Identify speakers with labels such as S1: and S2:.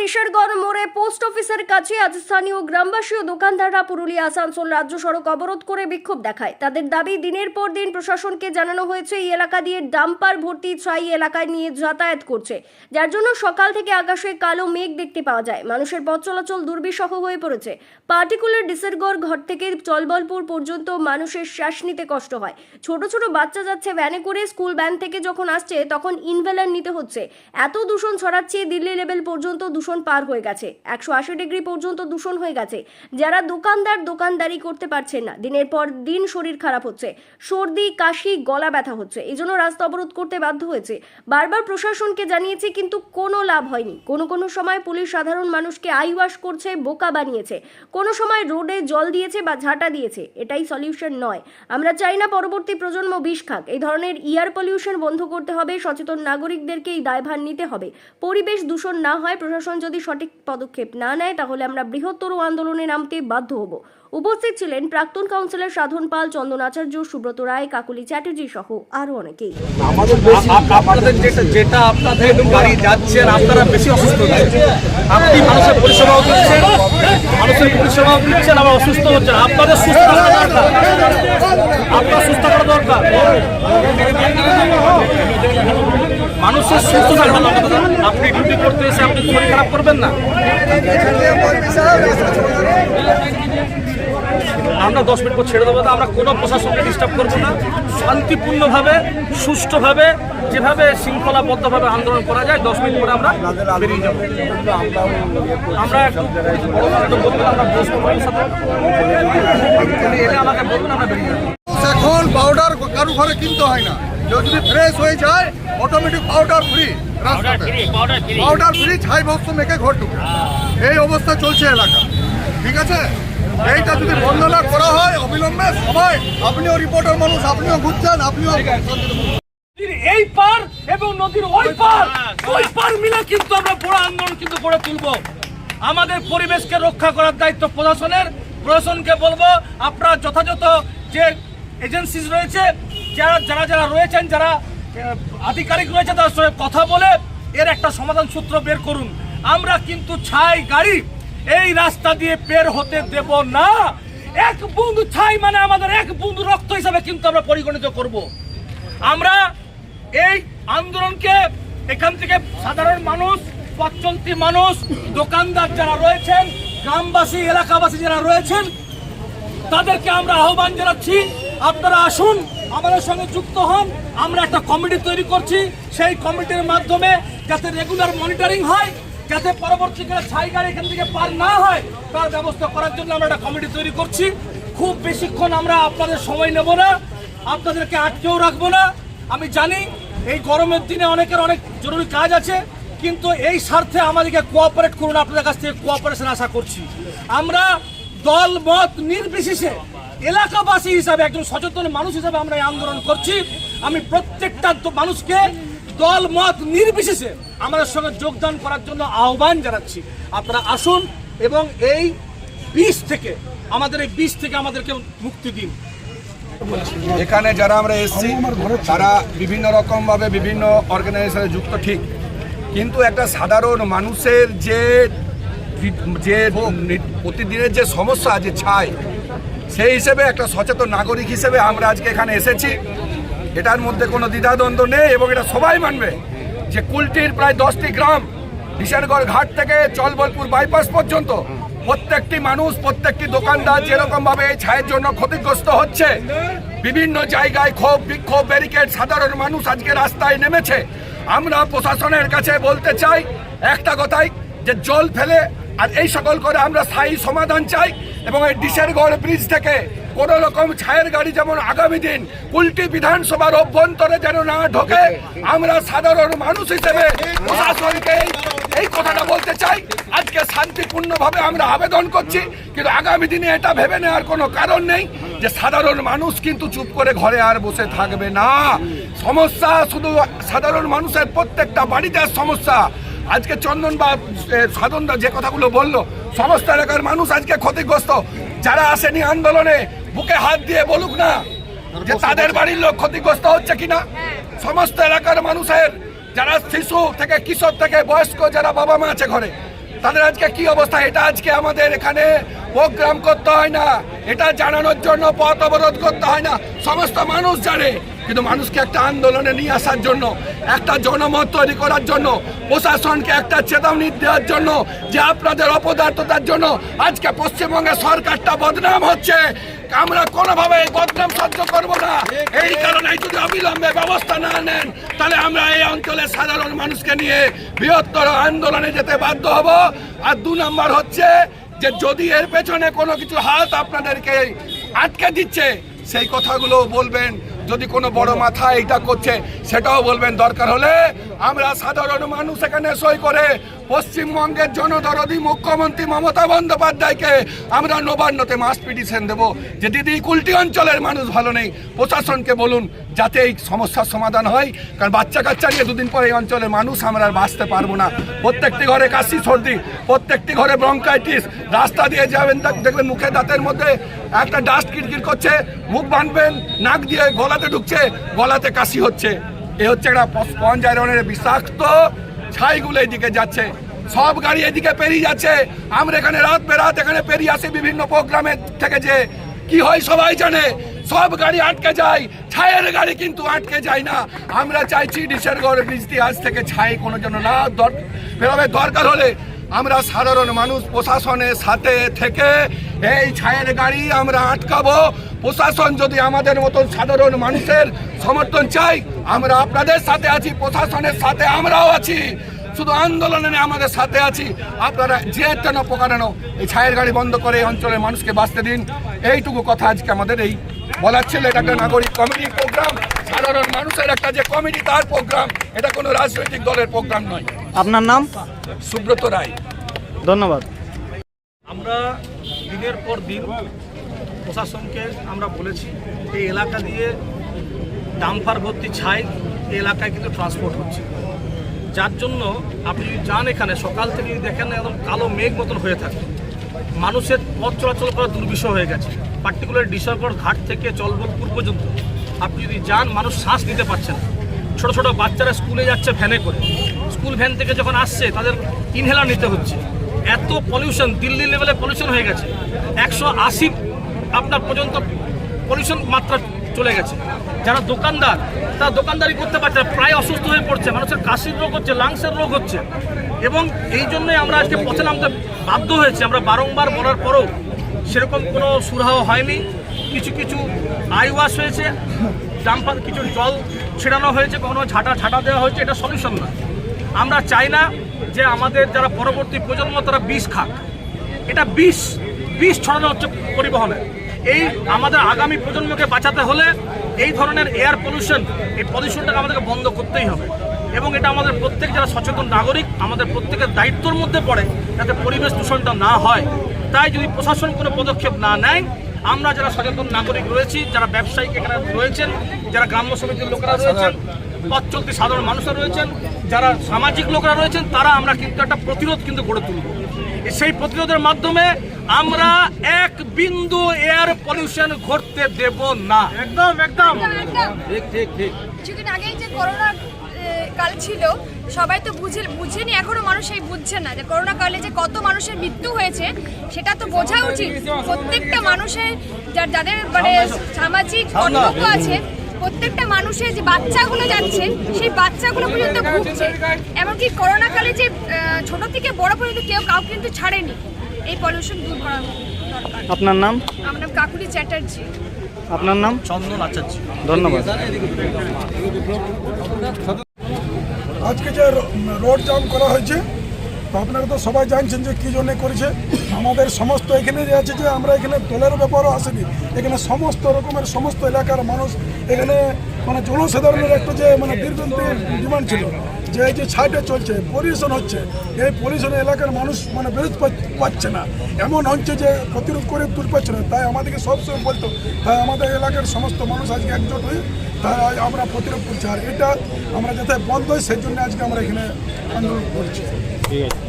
S1: ডিশেরগড় মোড়ে পোস্ট অফিসের কাছে আজ স্থানীয় গ্রামবাসী ও দোকানদাররা পুরুলিয়া, আসানসোল রাজ্য সড়ক অবরোধ করে বিক্ষোভ দেখায়। তাদের দাবি, দিনের পর দিন প্রশাসনকে জানানো হয়েছে, এই এলাকা দিয়ে ডাম্পার ভর্তি ছাই এলাকায় নিয়ে যাতায়াত করছে। যার জন্য সকাল থেকে আকাশে কালো মেঘ দেখতে পাওয়া যায়। মানুষের পথ চলাচল দুর্বিষহ হয়ে পড়েছে। পার্টিকুলার ডিসেরগড় ঘর থেকে চলবলপুর পর্যন্ত মানুষের শ্বাস নিতে কষ্ট হয়। ছোট ছোট বাচ্চা যাচ্ছে ভ্যানে করে স্কুল ভ্যান থেকে যখন আসছে, তখন ইনভেলার নিতে হচ্ছে। এত দূষণ ছড়াচ্ছে দিল্লি লেভেল পর্যন্ত দূষণ পার হয়ে গেছে। একশো আশি ডিগ্রি পর্যন্ত দূষণ হয়ে গেছে। যারা দোকানদার দোকানদারি করতে পারছেন না, দিনের পর দিন শরীর খারাপ হচ্ছে, সর্দি, কাশি, গলা ব্যথা হচ্ছে, এই জন্য রাস্তা অবরোধ করতে বাধ্য হয়েছে। বারবার প্রশাসনকে জানিয়েছে, কিন্তু কোনো লাভ হয়নি। কোনো কোনো সময় পুলিশ সাধারণ মানুষকে আইওয়াশ করছে, বোকা বানিয়েছে। কোনো সময় রোডে জল দিয়েছে বা ঝাঁটা দিয়েছে, এটাই সলিউশন নয়। আমরা চাই না পরবর্তী প্রজন্ম বিষ খাক। এই ধরনের ইয়ার পলিউশন বন্ধ করতে হবে, সচেতন নাগরিকদেরকে এই দায়ভার নিতে হবে। পরিবেশ দূষণ না হয়, প্রশাসন যদি সঠিক পদক্ষেপ না নেয় তাহলে আমরা বৃহত্তর আন্দোলনে নামতে বাধ্য হব। উপস্থিত ছিলেন প্রাক্তন কাউন্সিলর সাধন পাল চন্দন আচার্য সুব্রত রায় কাকুলি চ্যাটার্জি সহ আরও অনেকেই।
S2: আপনাদের যেটা যেটা আপনাদের গাড়ি যাচ্ছেন আপনারা বেশি অসুস্থ আপনি মানুষের পরিষেবাও দিচ্ছেন মানুষের পরিষেবাও দিচ্ছেন আবার অসুস্থ হচ্ছেন। আপনাদের সুস্থ করা দরকার। আপনার সুস্থ করা দরকার। মানুষের সুস্থ থাকা দরকার আপনি ডিউটি করতে এসে আপনি শরীর খারাপ করবেন না। আমরা দশ মিনিট পর ছেড়ে দেবো আমরা কোনো প্রশাসনকে ডিস্টার্ব করব না। শান্তিপূর্ণভাবে, সুষ্ঠুভাবে, যেভাবে শৃঙ্খলাবদ্ধভাবে আন্দোলন করা যায়, দশ মিনিট পরে আমরা বেরিয়ে যাব। আমরা একটু বলবেন আমরা এলে আমাকে বলবেন আমরা বেরিয়ে যাব।
S3: এখন পাউডার কারু ঘরে কিনতে হয় না। কেউ যদি ফ্রেশ হয়ে যায় অটোমেটিক পাউডার ফ্রি রাস্তাতে। পাউডার ফ্রি ছাই ভস্ত মেখে ঘর ঢুকে। এই অবস্থা চলছে এলাকা। ঠিক আছে? এইটা যদি বন্ধ না করা হয় অবিলম্বে সবাই আপনিও রিপোর্টার মানুষ আপনিও ঘুরছেন আপনিও
S2: এই পার এবং নদীর ওই পার ওই পার মিলে কিন্তু আমরা বড় আন্দোলন কিন্তু গড়ে তুলব। আমাদের পরিবেশকে রক্ষা করার দায়িত্ব প্রশাসনের। প্রশাসনকে বলব আপনারা যথাযথ যে এজেন্সিস রয়েছে যারা যারা যারা রয়েছেন, যারা আধিকারিক রয়েছে তাদের সঙ্গে কথা বলে এর একটা সমাধান সূত্র বের করুন। আমরা কিন্তু ছাই গাড়ি, এই রাস্তা দিয়ে বের হতে দেব না। এক বুঁদ ছাই মানে আমাদের এক বুঁদ রক্ত হিসাবে কিন্তু আমরা পরিগণিত করব। আমরা এই আন্দোলনকে, এখান থেকে সাধারণ মানুষ, পথচলতি মানুষ, দোকানদার যারা রয়েছেন, গ্রামবাসী, এলাকাবাসী যারা রয়েছেন, তাদেরকে আমরা আহ্বান জানাচ্ছি, আপনারা আসুন। আমাদের সঙ্গে যুক্ত হন। আমরা একটা কমিটি তৈরি করছি। সেই কমিটির মাধ্যমে যাতে রেগুলার মনিটরিং হয়, যাতে পরবর্তীকালে ছাই গাড়ি এখান থেকে পার না হয়, তার ব্যবস্থা করার জন্য আমরা একটা কমিটি তৈরি করছি। খুব বেশিক্ষণ আমরা আপনাদের সময় নেব না। আপনাদেরকে আটকেও রাখব না। আমি জানি এই গরমের দিনে অনেকের অনেক জরুরি কাজ আছে, কিন্তু এই স্বার্থে আমাদেরকে কোঅপারেট করুন। আপনাদের কাছ থেকে কোঅপারেশন আশা করছি। আমরা দল মত নির্বিশেষে এলাকাবাসী হিসাবে, একজন সচেতন মানুষ হিসাবে আমরা আন্দোলন করছি। আমি প্রত্যেকটা মানুষকে দল মত নির্বিশেষে আমাদের সঙ্গে যোগদান করার জন্য আহ্বান জানাচ্ছি। আপনারা আসুন এবং এই বিষ থেকে, আমাদের এই বিষ থেকে আমাদেরকে মুক্তি দিন।
S4: এখানে যারা আমরা এসেছি, তারা বিভিন্ন রকম ভাবে বিভিন্ন অর্গানাইজেশনে যুক্ত, ঠিক। কিন্তু একটা সাধারণ মানুষের যে যে প্রতিদিনের যে সমস্যা, যে ছাই সেই হিসেবে একটা সচেতন নাগরিক হিসেবে আমরা আজকে এখানে এসেছি। এটার মধ্যে কোনো দ্বিধাদ্বন্দ্ব নেই এবং এটা সবাই মানবে যে কুলটির প্রায় দশটি গ্রাম বিশালগড় ঘাট থেকে চলবলপুর বাইপাস পর্যন্ত প্রত্যেকটি মানুষ, প্রত্যেকটি দোকানদার যেরকম ভাবে এই ছায়ের জন্য ক্ষতিগ্রস্ত হচ্ছে, বিভিন্ন জায়গায় ক্ষোভ, বিক্ষোভ, ব্যারিকেড, সাধারণ মানুষ আজকে রাস্তায় নেমেছে। আমরা প্রশাসনের কাছে বলতে চাই একটা কথাই, যে জল ফেলে আর এই সকল করে আমরা স্থায়ী সমাধান চাই। এবং এই ডিসেরগড় ব্রিজ থেকে কোন রকম ছায়ের গাড়ি যেমন আগামী দিন কুলটি বিধানসভার অভ্যন্তরে যেন না ঢোকে, আমরা সাধারণ মানুষ হিসেবে প্রশাসনকে এই- কথাটা বলতে চাই। আজকে শান্তিপূর্ণভাবে আমরা আবেদন করছি, কিন্তু আগামী দিনে এটা ভেবে নেওয়ার কোনো কারণ নেই যে সাধারণ মানুষ কিন্তু চুপ করে ঘরে আর বসে থাকবে না। সমস্যা শুধু সাধারণ মানুষের প্রত্যেকটা বাড়িতে সমস্যা। আজকে চন্দন বা সাধনদা যে কথাগুলো বলল, সমস্ত এলাকার মানুষ আজকে ক্ষতিগ্রস্ত। যারা আসেনি আন্দোলনে, বুকে হাত দিয়ে বলুক না যে তাদের বাড়ির লোক ক্ষতিগ্রস্ত হচ্ছে কিনা। সমস্ত এলাকার মানুষের, যারা শিশু থেকে, কিশোর থেকে, বয়স্ক, যারা বাবা মা আছে ঘরে, তাদের আজকে কি অবস্থা? এটা আজকে আমাদের এখানে প্রোগ্রাম করতে হয় না। এটা জানানোর জন্য পথ অবরোধ করতে হয় না। সমস্ত মানুষ জানে কিন্তু মানুষকে একটা আন্দোলনে নিয়ে আসার জন্য, একটা জনমত তৈরি করার জন্য, প্রশাসনকে একটা চেতাবনী দেওয়ার জন্য, যে আপনাদের অপদার্থতার জন্য আজকে পশ্চিমবঙ্গের সরকারটা বদনাম হচ্ছে, আমরা কোনোভাবে এই বদনাম সহ্য করব না। এই কারণে যদি অবিলম্বে ব্যবস্থা না নেন, তাহলে আমরা এই অঞ্চলের সাধারণ মানুষকে নিয়ে বৃহত্তর আন্দোলনে যেতে বাধ্য হব। আর দু নম্বর হচ্ছে যে যদি এর পেছনে কোনো কিছু হাত আপনাদেরকে আটকে দিচ্ছে, সেই কথাগুলো বলবেন। যদি কোনো বড় মাথা এটা করছে, সেটাও বলবেন। দরকার হলে আমরা সাধারণ মানুষ এখানে সই করে পশ্চিমবঙ্গের জনদরদি মুখ্যমন্ত্রী মমতা বন্দ্যোপাধ্যায়কে আমরা নবান্নতে মাস পিটিশন দেবো। যে দিদি কুলটি অঞ্চলের মানুষ ভালো নেই, প্রশাসনকে বলুন যাতে এই সমস্যার সমাধান হয়। কারণ বাচ্চা কাচ্চা নিয়ে দুদিন পরে এই অঞ্চলের মানুষ আমরা আর বাঁচতে পারব না। প্রত্যেকটি ঘরে কাশি সর্দি, প্রত্যেকটি ঘরে ব্রঙ্কাইটিস রাস্তা দিয়ে যাবেন, দেখ- দেখবেন মুখে দাঁতের মধ্যে একটা ডাস্ট কিরকির করছে, মুখ বাঁধবেন নাক দিয়ে গলাতে ঢুকছে, গলাতে কাশি হচ্ছে। এ হচ্ছে একটা স্পঞ্জ বিষাক্ত ছাইগুলো এদিকে যাচ্ছে। সব গাড়ি এদিকে পেরিয়ে যাচ্ছে। আমরা এখানে রাত বেরাত এখানে পেরিয়ে আসি বিভিন্ন প্রোগ্রামের থেকে যে কি হয় সবাই জানে। সব গাড়ি আটকে যায় ছায়ের গাড়ি কিন্তু আটকে যায় না। আমরা চাইছি ডিসেরগড় বৃষ্টি আজ থেকে ছাই কোনো জন্য না দর বেরোবে। দরকার হলে আমরা সাধারণ মানুষ প্রশাসনের সাথে থেকে এই ছায়ের গাড়ি আমরা আটকাবো। প্রশাসন যদি আমাদের মতন সাধারণ মানুষের সমর্থন চাই, আমরা আপনাদের সাথে আছি, প্রশাসনের সাথে আমরাও আছি। শুধু আন্দোলনে আমাদের সাথে আছি। আপনারা যে যেন প্রকারানো এই ছায়ের গাড়ি বন্ধ করে এই অঞ্চলের মানুষকে বাঁচতে দিন। এইটুকু কথা আজকে আমাদের এই বলার ছিল। এটা একটা নাগরিক কমিটি প্রোগ্রাম সাধারণ মানুষের একটা যে কমিটি, তার প্রোগ্রাম এটা কোনো রাজনৈতিক দলের প্রোগ্রাম নয়।
S5: আপনার নাম?
S4: সুব্রত রায়।
S5: ধন্যবাদ।
S2: আমরা দিনের পর দিন প্রশাসনকে আমরা বলেছি এই এলাকা দিয়ে ডাম্পার ভর্তি ছাই এই এলাকায় কিন্তু ট্রান্সপোর্ট হচ্ছে। যার জন্য আপনি যদি যান এখানে সকাল থেকে যদি দেখেন একদম কালো মেঘ মতন হয়ে থাকে। মানুষের পথ চলাচল করা দুর্বিষহ হয়ে গেছে। পার্টিকুলার ডিসেম্বর ঘাট থেকে চলবলপুর পর্যন্ত। আপনি যদি যান মানুষ শ্বাস নিতে পারছে না। ছোট ছোট বাচ্চারা স্কুলে যাচ্ছে ভ্যানে করে। স্কুল ভ্যান থেকে যখন আসছে তাদের ইনহেলার নিতে হচ্ছে। এত পলিউশন দিল্লি লেভেলে পলিউশন হয়ে গেছে। একশো আশি আপনার পর্যন্ত পলিউশন মাত্রা চলে গেছে। যারা দোকানদার তারা দোকানদারি করতে পারছে না, প্রায় অসুস্থ হয়ে পড়ছে। মানুষের কাশির রোগ হচ্ছে লাংসের রোগ হচ্ছে। এবং এই জন্যই আমরা আজকে পথে নামতে বাধ্য হয়েছি। আমরা বারংবার বলার পরেও সেরকম কোনো সুরাহ হয়নি। কিছু কিছু আই ওয়াশ হয়েছে ডাম্পার কিছু জল ছেড়ানো হয়েছে কখনো ঝাঁটা ঝাঁটা দেওয়া হয়েছে এটা সলিউশন না আমরা চাই না যে আমাদের যারা পরবর্তী প্রজন্ম, তারা বিষ খাক। এটা বিষ বিষ ছড়ানো হচ্ছে পরিবহনে। এই আমাদের আগামী প্রজন্মকে বাঁচাতে হলে এই ধরনের এয়ার পলিউশন, এই পলিউশনটাকে আমাদেরকে বন্ধ করতেই হবে। এবং এটা আমাদের প্রত্যেক যারা সচেতন নাগরিক, আমাদের প্রত্যেকের দায়িত্বর মধ্যে পড়ে যাতে পরিবেশ দূষণটা না হয়। তাই যদি প্রশাসন কোনো পদক্ষেপ না নেয়, আমরা যারা সচেতন নাগরিক রয়েছি, যারা ব্যবসায়িক এখানে রয়েছেন, যারা গ্রাম্য সমিতির লোকেরা রয়েছেন, পথ চলতি সাধারণ মানুষরা রয়েছেন যারা সামাজিক লোকরা রয়েছেন তারা আমরা কিন্তু একটা প্রতিরোধ কিন্তু গড়ে তুলব। সেই প্রতিরোধের মাধ্যমে আমরা এক বিন্দু এয়ার পলিউশন ঘটতে দেব না। একদম একদম। ঠিক ঠিক ঠিক।
S6: কিছুদিন আগেই যে করোনা কাল ছিল সবাই তো বুঝে বুঝেনি এখনও মানুষ এই বুঝছে না যে করোনা কালে যে কত মানুষের মৃত্যু হয়েছে সেটা তো বোঝা উচিত। প্রত্যেকটা মানুষের যাদের মানে সামাজিক কর্তব্য আছে প্রত্যেকটা মানুষের যে বাচ্চাগুলো যাচ্ছে সেই বাচ্চাগুলো পর্যন্ত ভুগছে এমনকি করোনা কালে যে ছোট থেকে বড় পর্যন্ত কেউ কাউ কিন্তু ছাড়েনি। এই পলিউশন দূর করা দরকার।
S5: আপনার নাম?
S6: আমার নাম কাকুলি চ্যাটার্জি।
S5: আপনার নাম?
S2: চন্দন আচার্য।
S5: ধন্যবাদ।
S7: আজকে যে রোড জাম করা হয়েছে তো আপনারা তো সবাই জানছেন যে কী জন্যে করেছে। আমাদের সমস্ত এখানে যে আছে যে আমরা এখানে দলের ব্যাপারও আসেনি। এখানে সমস্ত রকমের সমস্ত এলাকার মানুষ এখানে মানে জনসাধারণের একটা যে মানে দীর্ঘদিন ডিমান্ড ছিল যে এই যে ছাইটা চলছে পলিউশন হচ্ছে, এই পলিউশন এলাকার মানুষ মানে বেরোতে পাচ্ছে না। এমন হচ্ছে যে প্রতিরোধ করে তুলতে পারছে না। তাই আমাদেরকে সবসময় বলতো তাই আমাদের এলাকার সমস্ত মানুষ আজকে একজোট হয়ে তাই আমরা প্রতিরোধ করছি। আর এটা আমরা যাতে বন্ধ হয়, সেই জন্য আজকে আমরা এখানে আন্দোলন করছি।
S5: ঠিক আছে।